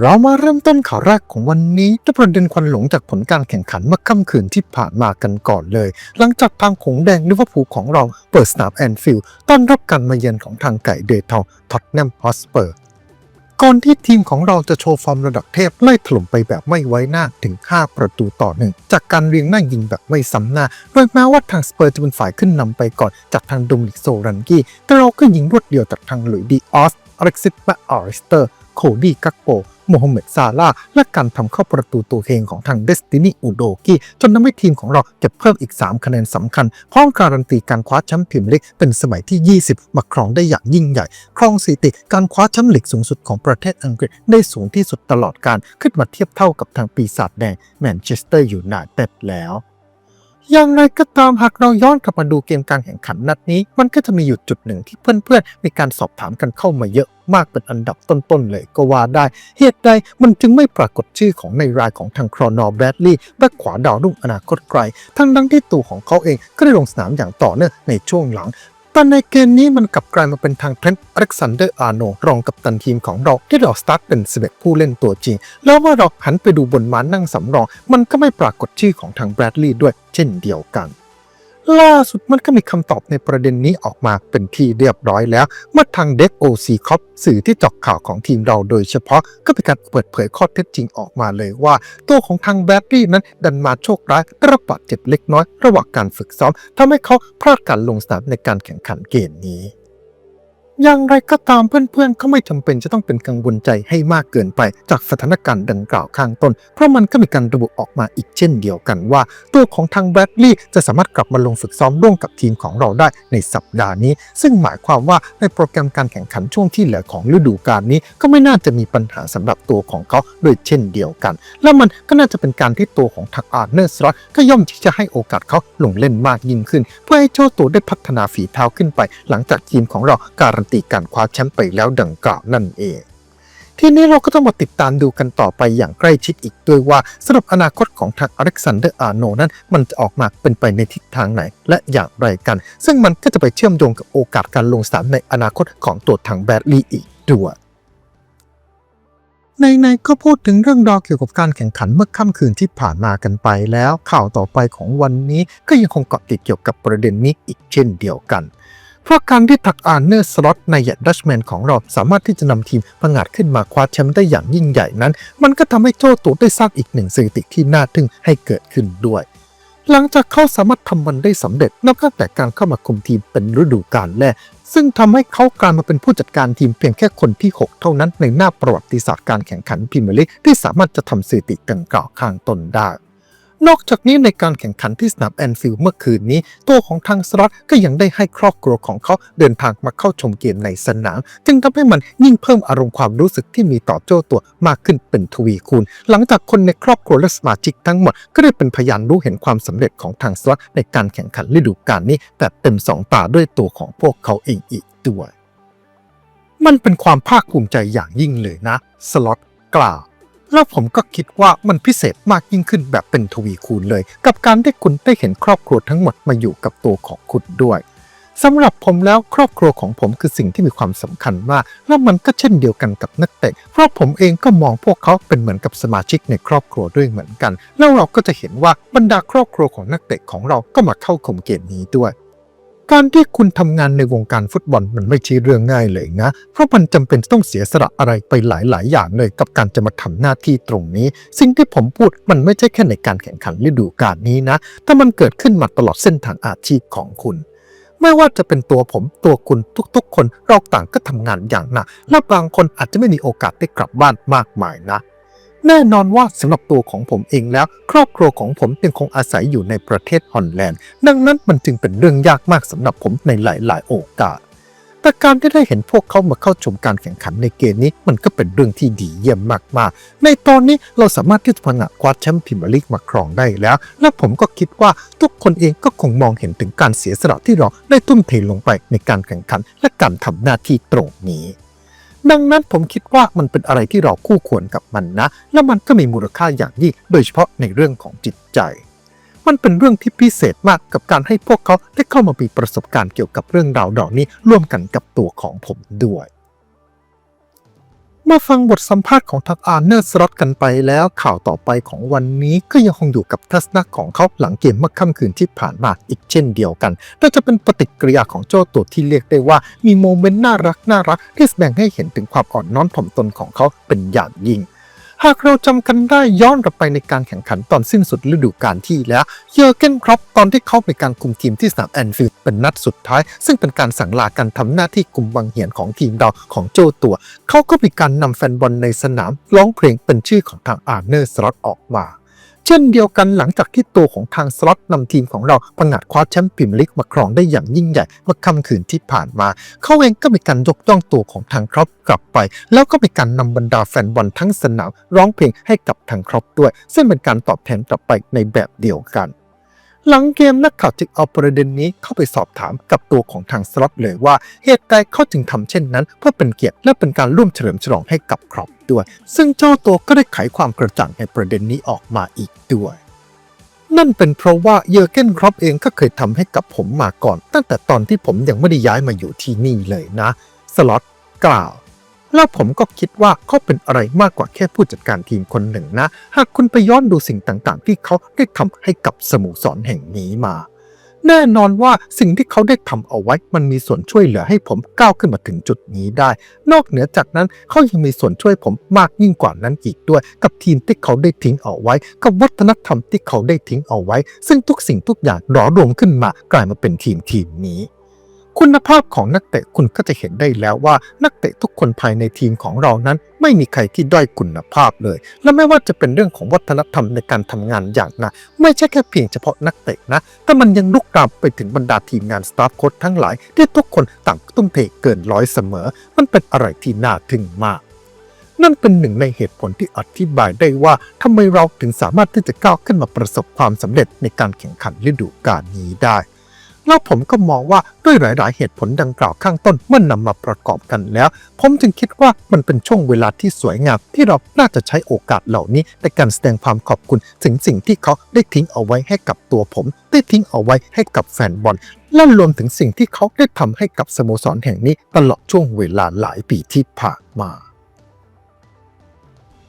เรามาเริ่มต้นข่าวแรกของวันนี้ด้วยประเด็นควันหลงจากผลการแข่งขันเมื่อค่ำคืนที่ผ่านมากันก่อนเลย หลังจากทางขงแดงลิเวอร์พูลของเราเปิดสนามแอนฟิลด์ต้อนรับการมาเยือนของทางไก่เดทองท็อตแนมฮอสเปอร์ก่อนที่ทีมของเราจะโชว์ฟอร์มระดับเทพไล่ถล่มไปแบบไม่ไว้หน้าถึง 5 ประตูต่อหนึ่งจากการเรียงหน้ายิงแบบไม่ซ้ำหน้า โดยแม้ว่าทางสเปอร์จะเป็นฝ่ายขึ้นนำไปก่อนจากทางดมินิกโซรันกี้แต่เราก็ยิงรวดเดียวจากทางหลุยดีออสอเล็กซิสและอริสเตอร์ โคดี้กักโป โมฮัมเหม็ดซาลาและการทำเข้าประตูตัวเองของทางเดสตินีอูโดกี้จนทำให้ทีมของเราเก็บเพิ่มอีก 3 คะแนนสำคัญ พร้อมการันตีการคว้าแชมป์พรีเมียร์ลีกเป็นสมัยที่ 20 มาครองได้อย่างยิ่งใหญ่ ครองสถิติการคว้าแชมป์ลีกสูงสุดของประเทศอังกฤษได้สูงที่สุดตลอดการขึ้นมาเทียบเท่ากับทางปีศาจแดงแมนเชสเตอร์ยูไนเต็ดแล้ว ย่างไรก็ตามหากเราย้อนกลับมาดูเกมการแข่งขันนัดนี้ มันก็จะมีอยู่จุดหนึ่งที่เพื่อนๆ มีการสอบถามกันเข้ามาเยอะมากเป็นอันดับต้นๆเลยก็ว่าได้ เหตุใดมันจึงไม่ปรากฏชื่อของในรายของทางครอนอแบรดลีย์แบ็คขวาดาวรุ่งอนาคตไกล ทั้งดังที่ตัวของเขาเองก็ได้ลงสนามอย่างต่อเนื่องในช่วงหลัง แต่ในเกมนี้มันกลับกลายมาเป็นทางเทรนต์อเล็กซานเดอร์อาร์โนรองกับตันทีมของเราที่เราสตาร์ทเป็นสเปกผู้เล่นตัวจริง แล้วว่าเราหันไปดูบนม้านั่งสำรอง มันก็ไม่ปรากฏชื่อของทางแบรดลีย์ด้วยเช่นเดียวกัน ล่าสุดมันก็มีคำตอบในประเด็นนี้ออกมาเป็นที่เรียบร้อยแล้ว เมื่อทางเด็กโอซีคอปสื่อที่จอกข่าวของทีมเราโดยเฉพาะก็เป็นการเปิดเผยข้อเท็จจริงออกมาเลยว่า ตัวของทางแบดดี้นั้นดันมาโชคร้ายได้รับบาดเจ็บเล็กน้อย ระหว่างการฝึกซ้อมทำให้เขาพลาดการลงสนามในการแข่งขันเกมนี้ อย่างไรก็ตามเพื่อนๆ ก็ไม่จำเป็นจะต้องเป็นกังวลใจให้มากเกินไปจากสถานการณ์ดังกล่าวข้างต้น เพราะมันก็มีการระบุออกมาอีกเช่นเดียวกันว่า ตัวของทางแบรดลีย์จะสามารถกลับมาลงฝึกซ้อมร่วมกับทีมของเราได้ในสัปดาห์นี้ ซึ่งหมายความว่าในโปรแกรมการแข่งขันช่วงที่เหลือของฤดูกาลนี้ ก็ไม่น่าจะมีปัญหาสำหรับตัวของเขาด้วยเช่นเดียวกัน และมันก็น่าจะเป็นการที่ตัวของทางอาร์เนอร์สล็อตก็ย่อมที่จะให้โอกาสเขาลงเล่นมากยิ่งขึ้น เพื่อให้เจ้าตัวได้พัฒนาฝีเท้าขึ้นไป หลังจากทีมของเราการนตีการคว้าแชมป์ไปแล้วดังกล่าวนั่นเอง ทีนี้เราก็ต้องมาติดตามดูกันต่อไปอย่างใกล้ชิดอีกด้วยว่าสำหรับอนาคตของทางอเล็กซานเดอร์อาโนนั้น มันจะออกมาเป็นไปในทิศทางไหน และอย่างไรกัน ซึ่งมันก็จะไปเชื่อมโยงกับโอกาสการลงสนามในอนาคตของตัวทางแบดลีอีกด้วยในๆก็พูดถึงเรื่องราวเกี่ยวกับการแข่งขันเมื่อค่ำคืนที่ผ่านมากันไปแล้ว ข่าวต่อไปของวันนี้ก็ยังคงเกาะติดเกี่ยวกับประเด็นนี้อีกเช่นเดียวกัน เพราะการที่ทักอาร์เนอร์สล็อตในยันดัชแมนของเราสามารถที่จะนำทีมพังอาจขึ้นมาคว้าแชมป์ได้อย่างยิ่งใหญ่นั้น มันก็ทำให้โจตัวได้สร้างอีกหนึ่งสถิติที่น่าทึ่งให้เกิดขึ้นด้วย หลังจากเขาสามารถทำมันได้สำเร็จนับตั้งแต่การเข้ามาคุมทีมเป็นฤดูกาลแรกซึ่งทำให้เขากลายมาเป็นผู้จัดการทีมเพียงแค่คนที่ 6 เท่านั้นในหน้าประวัติศาสตร์การแข่งขันพรีเมียร์ลีกที่สามารถจะทำสถิติดังกล่าวข้างต้นได้ นอกจากนี้ในการแข่งขันที่สนามแอนฟิลด์เมื่อคืนนี้ ตัวของทางสล็อตก็ยังได้ให้ครอบครัวของเขาเดินทางมาเข้าชมเกมในสนาม จึงทำให้มันยิ่งเพิ่มอารมณ์ความรู้สึกที่มีต่อเจ้าตัวมากขึ้นเป็นทวีคูณ หลังจากคนในครอบครัวและสมาชิกทั้งหมด ก็ได้เป็นพยานรู้เห็นความสำเร็จของทางสล็อตในการแข่งขันฤดูกาลนี้แบบเต็มสองตาด้วยตัวของพวกเขาเองอีกด้วยมันเป็นความภาคภูมิใจอย่างยิ่งเลยนะ สล็อตกล่าว แล้วผมก็คิดว่ามันพิเศษมากยิ่งขึ้นแบบเป็นทวีคูณเลย กับการที่คุณได้เห็นครอบครัวทั้งหมดมาอยู่กับตัวของคุณด้วยสำหรับผมแล้วครอบครัวของผมคือสิ่งที่มีความสำคัญมาก และมันก็เช่นเดียวกันกับนักเตะเพราะผมเองก็มองพวกเขาเป็นเหมือนกับสมาชิกในครอบครัวด้วยเหมือนกัน แล้วเราก็จะเห็นว่าบรรดาครอบครัวของนักเตะของเราก็มาเข้าคมเกมนี้ด้วย การที่คุณทำงานในวงการฟุตบอลมันไม่ใช่เรื่องง่ายเลยนะ เพราะมันจำเป็นต้องเสียสละอะไรไปหลาย ๆ อย่างเลยกับการจะมาทำหน้าที่ตรงนี้ สิ่งที่ผมพูดมันไม่ใช่แค่ในการแข่งขันฤดูกาลนี้นะ แต่มันเกิดขึ้นมาตลอดเส้นทางอาชีพของคุณไม่ว่าจะเป็นตัวผมตัวคุณทุกๆ คนเราต่างก็ทำงานอย่างหนักและบางคนอาจจะไม่มีโอกาสได้กลับบ้านมากมายนะ แน่นอนว่าสำหรับตัวของผมเองแล้ว ครอบครัวของผมยังคงอาศัยอยู่ในประเทศฮอลแลนด์ ดังนั้นมันจึงเป็นเรื่องยากมากสำหรับผมในหลาย ๆ โอกาสแต่การที่ได้เห็นพวกเขามาเข้าชมการแข่งขันในเกมนี้มันก็เป็นเรื่องที่ดีเยี่ยมมากๆ ในตอนนี้เราสามารถที่จะพังะคว้าแชมป์พรีเมียร์ลีกมาครองได้แล้ว และผมก็คิดว่าทุกคนเองก็คงมองเห็นถึงการเสียสละที่เราได้ทุ่มเทลงไปในการแข่งขันและการทำหน้าที่ตรงนี้ ดังนั้นผมคิดว่ามันเป็นอะไรที่เราคู่ควรกับมันนะ และมันก็มีมูลค่าอย่างยิ่งโดยเฉพาะในเรื่องของจิตใจ มันเป็นเรื่องที่พิเศษมากกับการให้พวกเขาได้เข้ามามีประสบการณ์เกี่ยวกับเรื่องราวเหล่านี้ร่วมกันกับตัวของผมด้วย มาฟังบทสัมภาษณ์ของทางอาร์เนอร์สล็อตกันไปแล้วข่าวต่อไปของวันนี้ก็ยังคงอยู่กับทัศนะของเขาหลังเกมเมื่อค่ำคืนที่ผ่านมาอีกเช่นเดียวกันแต่จะเป็นปฏิกิริยาของเจ้าตัวที่เรียกได้ว่ามีโมเมนต์น่ารักน่ารักที่แสดงให้เห็นถึงความอ่อนน้อมถ่อมตนของเขาเป็นอย่างยิ่งหากเราจำกันได้ย้อนกลับไปในการแข่งขันตอนสิ้นสุดฤดูกาลที่แล้วเยอร์เกนครอปตอนที่เข้าไปการคุมทีมที่สนามแอนฟิล เป็นนัดสุดท้าย ซึ่งเป็นการสั่งลาการทำหน้าที่กลุ่มบังเหียนของทีมเราของโจตัว เขาก็มีการนำแฟนบอลในสนามร้องเพลงเป็นชื่อของทางอาร์เนอร์สล็อตออกมาเช่นเดียวกันหลังจากที่ตัวของทางสล็อตนำทีมของเราประงาดคว้าแชมป์พรีเมียร์ลีกมาครองได้อย่างยิ่งใหญ่เมื่อค่ำคืนที่ผ่านมา เขาเองก็มีการยกย่องตัวของทางครอปกลับไป แล้วก็มีการนำบรรดาแฟนบอลทั้งสนามร้องเพลงให้กับทางครอปด้วย ซึ่งเป็นการตอบแทนกลับไปในแบบเดียวกัน หลังเกมนักข่าวจึงเอาประเด็นนี้เข้าไปสอบถามกับตัวของทางสล็อตเลยว่าเหตุใดเขาจึงทำเช่นนั้น เพื่อเป็นเกียรติและเป็นการร่วมเฉลิมฉลองให้กับครอปด้วย ซึ่งเจ้าตัวก็ได้ไขความกระจ่างในประเด็นนี้ออกมาอีกด้วยนั่นเป็นเพราะว่าเยอร์เกนครอปเองก็เคยทำให้กับผมมาก่อน ตั้งแต่ตอนที่ผมยังไม่ได้ย้ายมาอยู่ที่นี่เลยนะ สล็อตกล่าว แล้วผมก็คิดว่าเขาเป็นอะไรมากกว่าแค่ผู้จัดการทีมคนหนึ่งนะ หากคุณไปย้อนดูสิ่งต่างๆ ที่เขาได้ทำให้กับสโมสรแห่งนี้มา แน่นอนว่าสิ่งที่เขาได้ทำเอาไว้มันมีส่วนช่วยเหลือให้ผมก้าวขึ้นมาถึงจุดนี้ได้ นอกเหนือจากนั้นเขายังมีส่วนช่วยผมมากยิ่งกว่านั้นอีกด้วย กับทีมที่เขาได้ทิ้งเอาไว้ กับวัฒนธรรมที่เขาได้ทิ้งเอาไว้ ซึ่งทุกสิ่งทุกอย่างหลอรวมขึ้นมากลายมาเป็นทีมทีมนี้ คุณภาพของนักเตะคุณก็จะเห็นได้แล้วว่านักเตะทุกคนภายในทีมของเรานั้น ไม่มีใครที่ด้อยคุณภาพเลย และไม่ว่าจะเป็นเรื่องของวัฒนธรรมในการทำงานอย่างนะไม่ใช่แค่เพียงเฉพาะนักเตะนะ แต่มันยังลุกลามไปถึงบรรดาทีมงานสตาฟโค้ชทั้งหลาย ที่ทุกคนต่างตุ้มเทเกินร้อยเสมอ มันเป็นอะไรที่น่าทึ่งมากนั่นเป็นหนึ่งในเหตุผลที่อธิบายได้ว่าทำไมเราถึงสามารถที่จะก้าวขึ้นมาประสบความสำเร็จในการแข่งขันฤดูกาลนี้ได้ แล้วผมก็มองว่าด้วยหลาย ๆ เหตุผลดังกล่าวข้างต้นเมื่อนนำมาประกอบกันแล้ว ผมจึงคิดว่ามันเป็นช่วงเวลาที่สวยงาม ที่เราน่าจะใช้โอกาสเหล่านี้ในการแสดงความขอบคุณถึงสิ่งที่เขาได้ทิ้งเอาไว้ให้กับตัวผม ได้ทิ้งเอาไว้ให้กับแฟนบอลและรวมถึงสิ่งที่เขาได้ทำให้กับสโมสรแห่งนี้ตลอดช่วงเวลาหลายปีที่ผ่านมา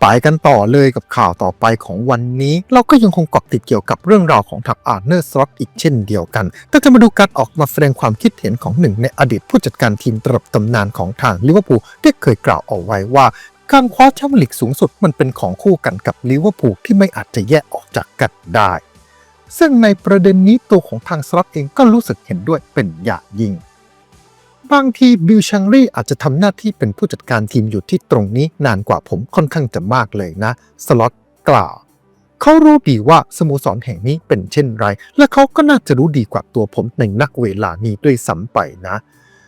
ไปกันต่อเลยกับข่าวต่อไปของวันนี้ เราก็ยังคงเกาะติดเกี่ยวกับเรื่องราวของทักอาร์เนอร์สล็อตอีกเช่นเดียวกันแต่จะมาดูการออกมาแสดงความคิดเห็นของหนึ่งในอดีตผู้จัดการทีมตระบตำนานของทางลิเวอร์พูลที่เคยกล่าวเอาไว้ว่าการคว้าแชมป์ลีกสูงสุดมันเป็นของคู่กันกับลิเวอร์พูลที่ไม่อาจจะแยกออกจากกันได้ ซึ่งในประเด็นนี้ตัวของทางสล็อตเองก็รู้สึกเห็นด้วยเป็นอย่างยิ่ง บางทีบิลชังรีอาจจะทำหน้าที่เป็นผู้จัดการทีมอยู่ที่ตรงนี้นานกว่าผมค่อนข้างจะมากเลยนะ สล็อตกล่าวเขารู้ดีว่าสโมสรแห่งนี้เป็นเช่นไร และเขาก็น่าจะรู้ดีกว่าตัวผมในนักเวลานี้ด้วยซ้ำไปนะ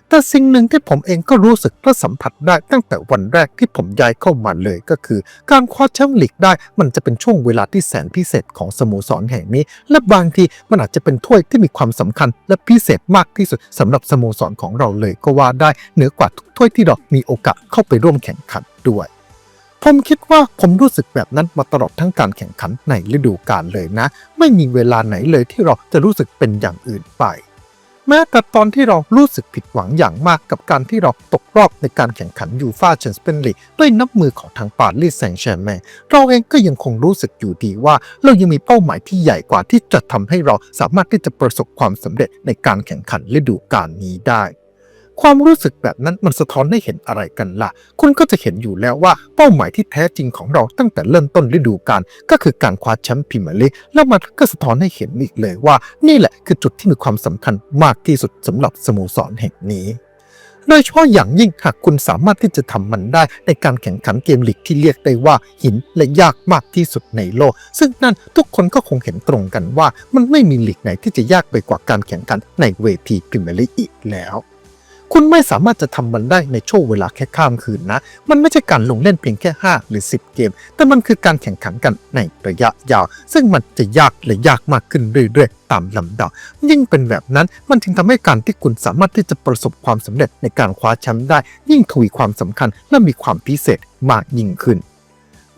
แต่สิ่งหนึ่งที่ผมเองก็รู้สึกและสัมผัสได้ตั้งแต่วันแรกที่ผมย้ายเข้ามาเลยก็คือ การคว้าแชมป์ลีกได้มันจะเป็นช่วงเวลาที่แสนพิเศษของสโมสรแห่งนี้ และบางทีมันอาจจะเป็นถ้วยที่มีความสำคัญ และพิเศษมากที่สุดสำหรับสโมสรของเราเลยก็ว่าได้เหนือกว่าทุกถ้วยที่เรามีโอกาสเข้าไปร่วมแข่งขันด้วยผมคิดว่าผมรู้สึกแบบนั้นมาตลอดทั้งการแข่งขันในฤดูกาลเลยนะ ไม่มีเวลาไหนเลยที่เราจะรู้สึกเป็นอย่างอื่นไป แม้แต่ตอนที่เรารู้สึกผิดหวังอย่างมากกับการที่เราตกรอบในการแข่งขันยูฟาแชมเปี้ยนลีกด้วยน้ำมือของทางปารีสแซงต์แชร์แมงเราเองก็ยังคงรู้สึกอยู่ดีว่า เรายังมีเป้าหมายที่ใหญ่กว่าที่จะทำให้เราสามารถที่จะประสบความสำเร็จในการแข่งขันฤดูกาลนี้ได้ ความรู้สึกแบบนั้นมันสะท้อนให้เห็นอะไรกันล่ะ คุณก็จะเห็นอยู่แล้วว่าเป้าหมายที่แท้จริงของเราตั้งแต่เริ่มต้นฤดูกาลก็คือการคว้าแชมป์พรีเมียร์ลีกแล้วมันก็สะท้อนให้เห็นอีกเลยว่า นี่แหละคือจุดที่มีความสำคัญมากที่สุดสำหรับสโมสรแห่งนี้โดยเฉพาะอย่างยิ่งหากคุณสามารถที่จะทำมันได้ในการแข่งขันเกมลีกที่เรียกได้ว่าหินและยากมากที่สุดในโลก ซึ่งนั่นทุกคนก็คงเห็นตรงกันว่า มันไม่มีลีกไหนที่จะยากไปกว่าการแข่งขันในเวทีพรีเมียร์ลีกอีกแล้ว คุณไม่สามารถจะทำมันได้ในช่วงเวลาแค่ข้ามคืนนะ มันไม่ใช่การลงเล่นเพียงแค่ 5 หรือ 10 เกม แต่มันคือการแข่งขันกันในระยะยาว ซึ่งมันจะยากและยากมากขึ้นเรื่อยๆ ตามลำดับ ยิ่งเป็นแบบนั้นมันจึงทำให้การที่คุณสามารถที่จะประสบความสำเร็จในการคว้าแชมป์ได้ ยิ่งทวีความสำคัญและมีความพิเศษมากยิ่งขึ้น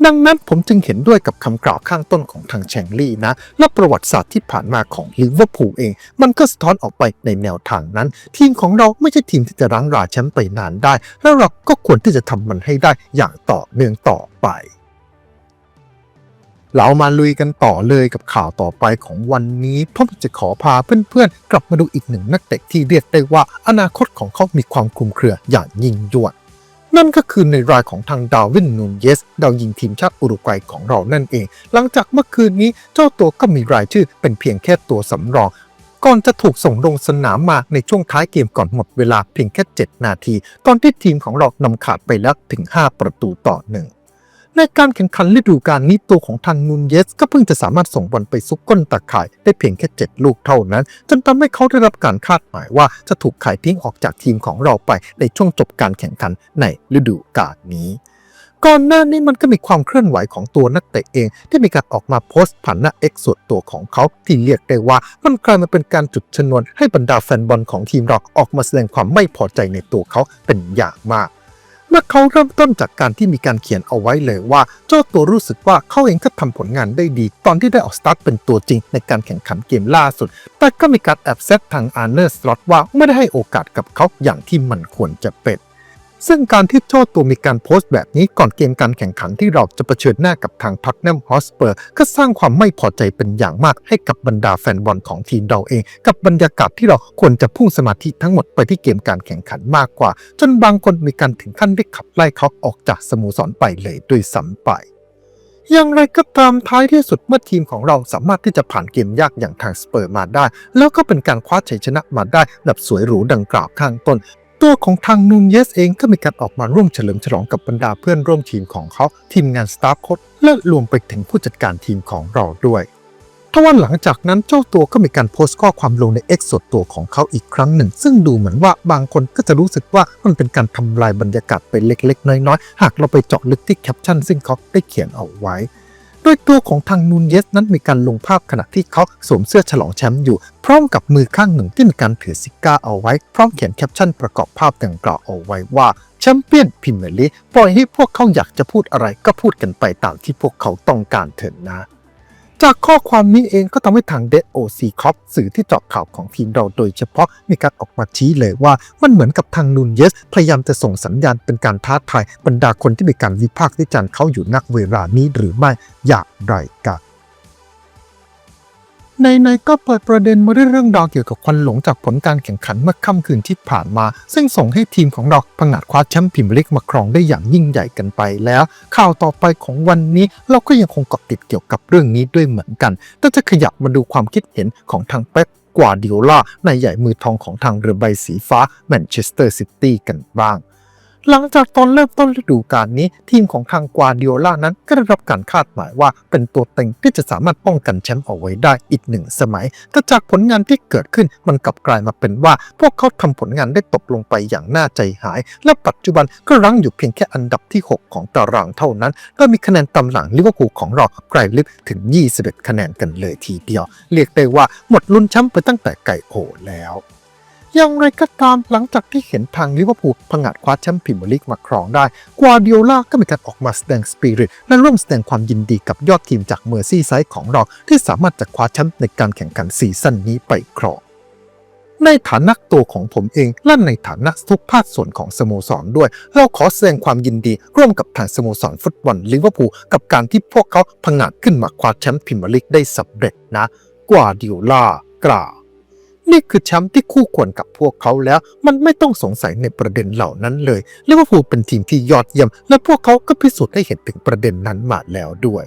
ดังนั้นผมจึงเห็นด้วยกับคำกล่าวข้างต้นของทางแชงลี่นะ และประวัติศาสตร์ที่ผ่านมาของลิเวอร์พูลเอง มันก็สะท้อนออกไปในแนวทางนั้น ทีมของเราไม่ใช่ทีมที่จะรั้งราแชมป์ไปนานได้ และเราก็ควรที่จะทำมันให้ได้อย่างต่อเนื่องต่อไปเรามาลุยกันต่อเลยกับข่าวต่อไปของวันนี้ผมจะขอพาเพื่อนๆ กลับมาดูอีกหนึ่งนักเตะที่เรียกได้ว่าอนาคตของเขามีความคลุมเครืออย่างยิ่งยวด นั่นก็คือในรายของทางดาวินนูนเยสดาวยิงทีมชาติอุรุกวัยของเรานั่นเอง หลังจากเมื่อคืนนี้เจ้าตัวก็มีรายชื่อเป็นเพียงแค่ตัวสำรองก่อนจะถูกส่งลงสนามมาในช่วงท้ายเกมก่อนหมดเวลาเพียงแค่ 7 นาที ตอนที่ทีมของเรานำขาดไปแล้วถึง 5 ประตูต่อหนึ่ง ในการแข่งขันฤดูกาลนี้ตัวของทางนูนเยส ก็เพิ่งจะสามารถส่งบอลไปซุกก้นตะข่าย ได้เพียงแค่ 7 ลูกเท่านั้น จนทำให้เขาได้รับการคาดหมายว่าจะถูกขายทิ้งออกจากทีมของเราไปในช่วงจบการแข่งขันในฤดูกาลนี้ก่อนหน้านี้มันก็มีความเคลื่อนไหวของตัวนักเตะเอง ที่มีการออกมาโพสต์ผ่านหน้า X ส่วนตัวของเขาที่เรียกได้ว่ามันกลายมาเป็นการจุดชนวนให้บรรดาแฟนบอลของทีมเราออกมาแสดงความไม่พอใจในตัวเขาเป็นอย่างมาก เมื่อเขาเริ่มต้นจากการที่มีการเขียนเอาไว้เลยว่า เจ้าตัวรู้สึกว่าเขาเองก็ทำผลงานได้ดี ตอนที่ได้ออกสตาร์ทเป็นตัวจริงในการแข่งขันเกมล่าสุด แต่ก็มีการแอบแซดทางอาร์เนอร์สล็อตว่าไม่ได้ให้โอกาสกับเขาอย่างที่มันควรจะเป็น ซึ่งการที่เจ้าตัวมีการโพสต์แบบนี้ก่อนเกมการแข่งขันที่เราจะเผชิญหน้ากับทางท็อตแนมฮอสเปอร์ก็สร้างความไม่พอใจเป็นอย่างมากให้กับบรรดาแฟนบอลของทีมเราเอง กับบรรยากาศที่เราควรจะพุ่งสมาธิทั้งหมดไปที่เกมการแข่งขันมากกว่า จนบางคนมีการถึงขั้นได้ขับไล่เขาออกจากสโมสรไปเลยด้วยซ้ำไปอย่างไรก็ตามท้ายที่สุดเมื่อทีมของเราสามารถที่จะผ่านเกมยากอย่างทางสเปอร์มาได้ แล้วก็เป็นการคว้าชัยชนะมาได้แบบสวยหรูดังกล่าวข้างต้น ตัวของทางนูนเยสเองก็มีการออกมาร่วมเฉลิมฉลองกับบรรดาเพื่อนร่วมทีมของเขาทีมงานสตาฟโค้ชและรวมไปถึงผู้จัดการทีมของเราด้วยทว่าหลังจากนั้นเจ้าตัวก็มีการโพสต์ข้อความลงใน X ส่วนตัวของเขาอีกครั้งหนึ่ง ซึ่งดูเหมือนว่าบางคนก็จะรู้สึกว่ามันเป็นการทำลายบรรยากาศไปเล็กๆ น้อยๆ หากเราไปเจาะลึกที่แคปชั่นซึ่งเขาได้เขียนเอาไว้ ด้วยตัวของทางนูนเยสนั้นมีการลงภาพขณะที่เขาสวมเสื้อฉลองแชมป์อยู่ พร้อมกับมือข้างหนึ่งที่มีการถือซิก้าเอาไว้ พร้อมเขียนแคปชั่นประกอบภาพดังกล่าวเอาไว้ว่าแชมเปี้ยนพิมเมลีปล่อยให้พวกเขาอยากจะพูดอะไรก็พูดกันไปตามที่พวกเขาต้องการเถิดนะ จากข้อความนี้เองก็ทำให้ทาง Dead OC c o p สื่อที่เจาะข่าวของทีมเราโดยเฉพาะมีการออกมาชี้เลยว่ามันเหมือนกับทางนูนเยส พยายามจะส่งสัญญาณเป็นการท้าทายบรรดาคนที่มีการวิพากษ์วิจารณ์เขาอยู่นักเวลานี้หรือไม่อย่างไรกัน ในๆก็เปิดประเด็นมาด้วยเรื่องราวเกี่ยวกับควันหลงจากผลการแข่งขันเมื่อค่ำคืนที่ผ่านมา ซึ่งส่งให้ทีมของเราพังอาจคว้าแชมป์พรีเมียร์ลีกมาครองได้อย่างยิ่งใหญ่กันไปแล้ว ข่าวต่อไปของวันนี้เราก็ยังคงเกาะติดเกี่ยวกับเรื่องนี้ด้วยเหมือนกัน แต่จะขยับมาดูความคิดเห็นของทางเป๊ปกวาดิโอลาในใหญ่มือทองของทางเรือใบสีฟ้าแมนเชสเตอร์ซิตี้กันบ้าง หลังจากตอนเริ่มต้นฤดูกาลนี้ ทีมของทางกวาร์ดิโอลานั้นก็ได้รับการคาดหมายว่าเป็นตัวเต็งที่จะสามารถป้องกันแชมป์เอาไว้ได้อีกหนึ่งสมัย แต่จากผลงานที่เกิดขึ้นมันกลับกลายมาเป็นว่า พวกเขาทำผลงานได้ตกลงไปอย่างน่าใจหาย และปัจจุบันก็รั้งอยู่เพียงแค่อันดับที่ 6 ของตารางเท่านั้นและมีคะแนนตำหลังลิเวอร์พูลของเราไกลลิฟถึง 21 คะแนนกันเลยทีเดียว เรียกได้ว่าหมดลุ้นแชมป์ไปตั้งแต่ไก่โหแล้ว อย่างไรก็ตามหลังจากที่เห็นทางลิเวอร์พูลผงาดคว้าแชมป์พรีเมียร์ลีกมาครองได้ กวาดิโอลาก็มีการออกมาแสดงสปิริตและร่วมแสดงความยินดีกับยอดทีมจากเมอร์ซี่ไซด์ของเรา ที่สามารถจะคว้าแชมป์ในการแข่งขันซีซั่นนี้ไปครองในฐานะตัวของผมเองและในฐานะทุกภาคส่วนของสโมสรด้วย เราขอแสดงความยินดี ร่วมกับทางสโมสรฟุตบอลลิเวอร์พูลกับการที่พวกเขาผงาดขึ้นมาคว้าแชมป์พรีเมียร์ลีกได้สำเร็จนะ กวาดิโอลากล่าว นี่คือแชมป์ที่คู่ควรกับพวกเขาแล้ว มันไม่ต้องสงสัยในประเด็นเหล่านั้นเลยลิเวอร์พูลเป็นทีมที่ยอดเยี่ยม และพวกเขาก็พิสูจน์ให้เห็นถึงประเด็นนั้นมาแล้วด้วย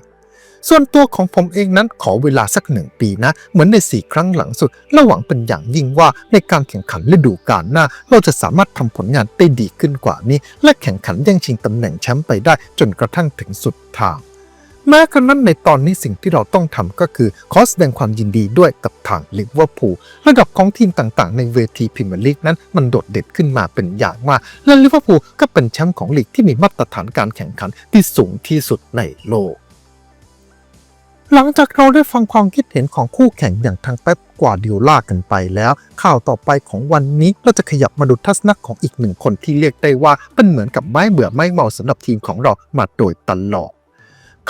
ส่วนตัวของผมเองนั้นขอเวลาสักหนึ่งปีนะ เหมือนใน 4 ครั้งหลังสุดและหวังเป็นอย่างยิ่งว่าในการแข่งขันฤดูกาลหน้า เราจะสามารถทำผลงานได้ดีขึ้นกว่านี้ และแข่งขันแย่งชิงตำแหน่งแชมป์ไปได้จนกระทั่งถึงสุดทาง แม้กระนั้นในตอนนี้สิ่งที่เราต้องทำก็คือ ขอแสดงความยินดีด้วยกับทางลิเวอร์พูลระดับของทีมต่างๆ ในเวทีพรีเมียร์ลีกนั้นมันโดดเด่นขึ้นมาเป็นอย่างมากและลิเวอร์พูลก็เป็นแชมป์ของลีกที่มีมาตรฐานการแข่งขันที่สูงที่สุดในโลกหลังจากเราได้ฟังความคิดเห็นของคู่แข่งอย่างทางเป๊ปกวาดิโอลากันไปแล้ว ข่าวต่อไปของวันนี้เราจะขยับมาดูทัศนะของอีกหนึ่งคนที่เรียกได้ว่าเป็นเหมือนกับไม้เบื่อไม้เมาสำหรับทีมของเรามาโดยตลอด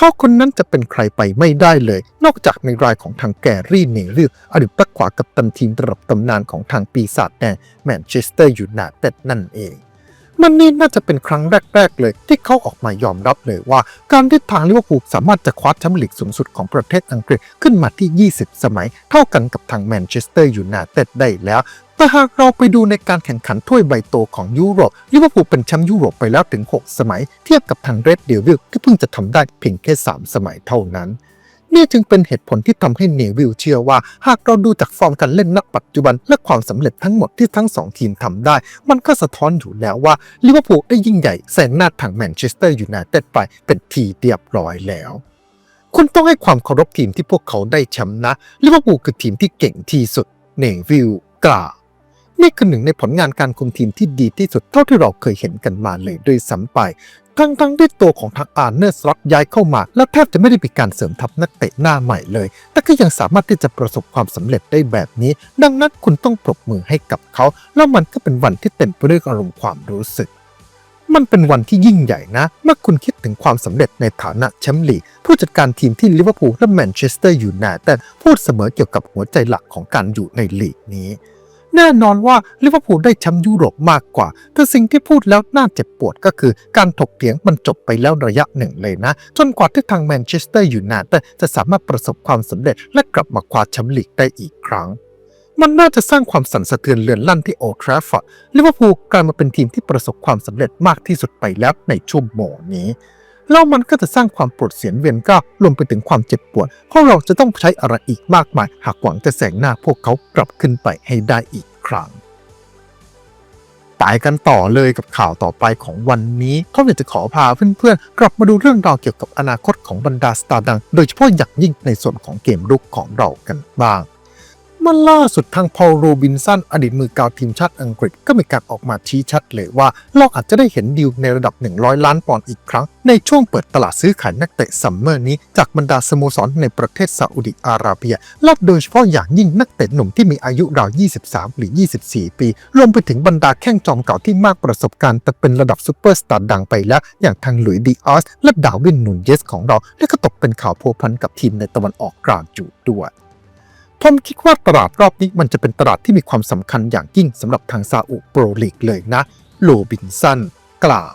เขาคนนั้นจะเป็นใครไปไม่ได้เลย นอกจากในรายของทางแกรี่เนริลอดีตตักขวากับตันทีมระดับตำนานของทางปีศาจแดงแมนเชสเตอร์ยูไนเต็ดนั่นเองมันนี่น่าจะเป็นครั้งแรก ๆ เลย ที่เขาออกมายอมรับเลยว่า การที่ทางลิเวอร์พูลสามารถจะคว้าแชมป์ลีกสูงสุดของประเทศอังกฤษขึ้นมาที่ 20 สมัย เท่ากันกับทางแมนเชสเตอร์ยูไนเต็ดได้แล้ว แต่หากเราไปดูในการแข่งขันถ้วยใบโตของยุโรปลิเวอร์พูลเป็นแชมป์ยุโรปไปแล้วถึง 6 สมัย เทียบกับทางเรดเดวิลที่เพิ่งจะทำได้เพียงแค่ 3 สมัยเท่านั้น นี่จึงเป็นเหตุผลที่ทำให้เนวิลเชื่อว่า หากเราดูจากฟอร์มการเล่นนักปัจจุบันและความสำเร็จทั้งหมดที่ทั้งสองทีมทำได้ มันก็สะท้อนอยู่แล้วว่าลิเวอร์พูลได้ยิ่งใหญ่แซงหน้าทางแมนเชสเตอร์ยูไนเต็ดไปเป็นทีเรียบร้อยแล้วคุณต้องให้ความเคารพทีมที่พวกเขาได้แชมป์นะลิเวอร์พูลคือทีมที่เก่งที่สุดเนวิลกล่าว นี่คือหนึ่งในผลงานการคุมทีมที่ดีที่สุดเท่าที่เราเคยเห็นกันมาเลยด้วยซ้ำไปทั้งทั้งๆที่ตัวของทางอาร์เนอร์สล็อตย้ายเข้ามา และแทบจะไม่ได้มีการเสริมทัพนักเตะหน้าใหม่เลย แต่ก็ยังสามารถที่จะประสบความสำเร็จได้แบบนี้ ดังนั้นคุณต้องปรบมือให้กับเขา แล้วมันก็เป็นวันที่เต็มไปด้วยอารมณ์ความรู้สึก มันเป็นวันที่ยิ่งใหญ่นะ เมื่อคุณคิดถึงความสำเร็จในฐานะแชมป์ลีกผู้จัดการทีมที่ลิเวอร์พูลและแมนเชสเตอร์ยูไนเต็ดพูดเสมอเกี่ยวกับหัวใจหลักของการอยู่ในลีกนี้ แน่นอนว่าลิเวอร์พูลได้แชมป์ยุโรปมากกว่า แต่สิ่งที่พูดแล้วน่าเจ็บปวดก็คือการถกเถียงมันจบไปแล้วระยะหนึ่งเลยนะ จนกว่าที่ทางแมนเชสเตอร์ยูไนเต็ดจะสามารถประสบความสำเร็จและกลับมาคว้าแชมป์ลีกได้อีกครั้ง มันน่าจะสร้างความสั่นสะเทือนเลือนลั่นที่โอแทราฟฟอร์ดลิเวอร์พูลกลายมาเป็นทีมที่ประสบความสำเร็จมากที่สุดไปแล้วในชั่วโมงนี้ แล้วมันก็จะสร้างความปวดเสียนเวียนก้าวรวมไปถึงความเจ็บปวด เพราะเราจะต้องใช้อะไรอีกมากมาย หากหวังจะแสงหน้าพวกเขากลับขึ้นไปให้ได้อีกครั้งไปกันต่อเลยกับข่าวต่อไปของวันนี้เขาอยากจะขอพาเพื่อนๆ กลับมาดูเรื่องราวเกี่ยวกับอนาคตของบรรดาสตาร์ดัง โดยเฉพาะอย่างยิ่งในส่วนของเกมรุกของเรากันบ้าง เมื่อล่าสุดทางพอลโรบินสันอดีตมือกาวทีมชาติอังกฤษก็มีการออกมาชี้ชัดเลยว่า เราอาจจะได้เห็นดีลในระดับ 100 ล้านปอนด์อีกครั้ง ในช่วงเปิดตลาดซื้อขายนักเตะซัมเมอร์นี้ จากบรรดาสโมสรในประเทศซาอุดิอาระเบีย และโดยเฉพาะอย่างยิ่งนักเตะหนุ่มที่มีอายุราว 23 หรือ 24 ปี รวมไปถึงบรรดาแข้งจอมเก่าที่มากประสบการณ์แต่เป็นระดับซูเปอร์สตาร์ดังไปแล้ว อย่างทางหลุยส์ดีอาสและดาวินนูนเยสของเรา และก็ตกเป็นข่าวพัวพันกับทีมในตะวันออกกลางอยู่ด้วย ผมคิดว่าตลาดรอบนี้มันจะเป็นตลาดที่มีความสำคัญอย่างยิ่งสำหรับทางซาอุโปรลีกเลยนะ โลบินสันกล่าว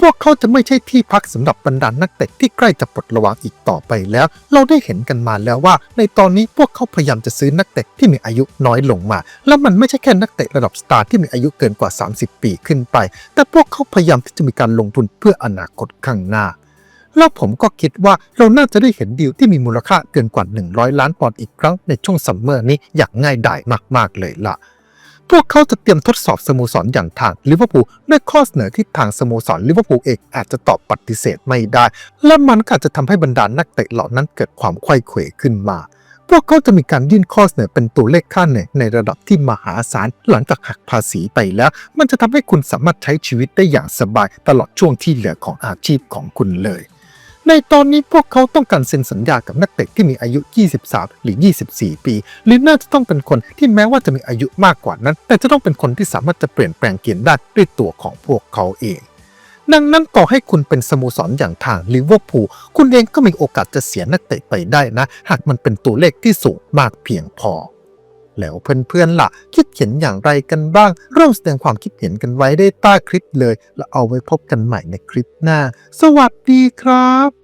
พวกเขาจะไม่ใช่ที่พักสำหรับบรรดานักเตะที่ใกล้จะปลดระวางอีกต่อไปแล้ว เราได้เห็นกันมาแล้วว่า ในตอนนี้พวกเขาพยายามจะซื้อนักเตะที่มีอายุน้อยลงมา แล้วมันไม่ใช่แค่นักเตะระดับสตาร์ที่มีอายุเกินกว่า 30 ปีขึ้นไป แต่พวกเขาพยายามที่จะมีการลงทุนเพื่ออนาคตข้างหน้า แล้วผมก็คิดว่าเราน่าจะได้เห็นดีลที่มีมูลค่าเกินกว่า 100 ล้านปอนด์อีกครั้งในช่วงซัมเมอร์นี้อย่างง่ายดายมาก ๆ เลยล่ะ พวกเขาจะเตรียมทดสอบสโมสรอย่างทางลิเวอร์พูลด้วยข้อเสนอที่ทางสโมสรลิเวอร์พูลเองอาจจะตอบปฏิเสธไม่ได้ และมันก็อาจจะทำให้บรรดานักเตะเหล่านั้นเกิดความไขว้เขวขึ้นมาพวกเขาจะมีการยื่นข้อเสนอเป็นตัวเลขค่าเหนื่อยในระดับที่มหาศาลหลังจากหักภาษีไปแล้ว มันจะทำให้คุณสามารถใช้ชีวิตได้อย่างสบายตลอดช่วงที่เหลือของอาชีพของคุณเลย ในตอนนี้พวกเขาต้องการเซ็นสัญญากับนักเตะที่มีอายุ 23 หรือ 24 ปี หรือน่าจะต้องเป็นคนที่แม้ว่าจะมีอายุมากกว่านั้น แต่จะต้องเป็นคนที่สามารถจะเปลี่ยนแปลงเกมได้ด้วยตัวของพวกเขาเอง ดังนั้นต่อให้คุณเป็นสโมสรอย่างทางลิเวอร์พูลคุณเองก็มีโอกาสจะเสียนักเตะไปได้นะ หากมันเป็นตัวเลขที่สูงมากเพียงพอ แล้วเพื่อนๆล่ะ คิดเห็นอย่างไรกันบ้าง ร่วมแสดงความคิดเห็นกันไว้ได้ใต้คลิปเลย แล้วเอาไว้พบกันใหม่ในคลิปหน้า สวัสดีครับ